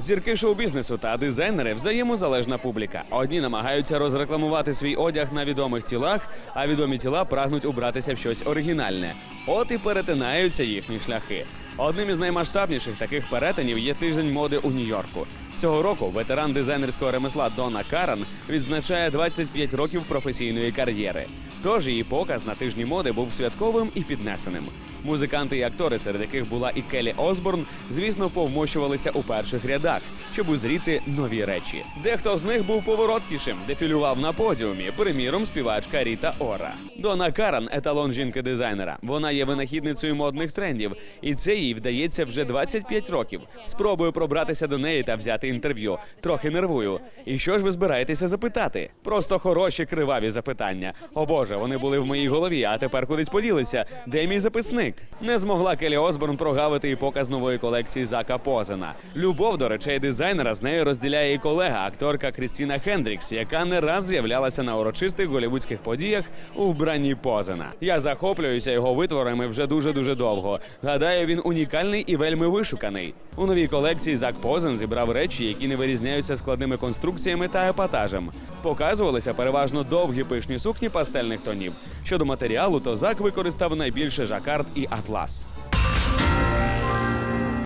Зірки шоу-бізнесу та дизайнери взаємозалежна публіка. Одні намагаються розрекламувати свій одяг на відомих тілах, а відомі тіла прагнуть убратися в щось оригінальне. От і перетинаються їхні шляхи. Одним із наймасштабніших таких перетинів є тиждень моди у Нью-Йорку. Цього року ветеран дизайнерського ремесла Дона Каран відзначає 25 років професійної кар'єри. Тож її показ на тижні моди був святковим і піднесеним. Музиканти і актори, серед яких була і Келі Осборн, звісно, повмощувалися у перших рядах, щоб узріти нові речі. Дехто з них був повороткішим, дефілював на подіумі, приміром, співачка Ріта Ора. Дона Каран еталон жінки-дизайнера. Вона є винахідницею модних трендів, і це їй вдається вже 25 років. Спробую пробратися до неї та взяти інтерв'ю. Трохи нервую. І що ж ви збираєтеся запитати? Просто хороші криваві запитання. О Боже, вони були в моїй голові, а тепер кудись поділися. Де мій записник? Не змогла Келі Осборн прогавити і показ нової колекції Зака Позена. Любов до речей дизайнера з нею розділяє і колега, акторка Крістіна Хендрікс, яка не раз з'являлася на урочистих голівудських подіях у вбранні Позена. Я захоплююся його витворами вже дуже дуже довго. Гадаю, він унікальний і вельми вишуканий. У новій колекції Зак Позен зібрав речі, які не вирізняються складними конструкціями та епатажем. Показувалися переважно довгі пишні сукні пастельних тонів. Щодо матеріалу, то Зак використав найбільше жакард і атлас.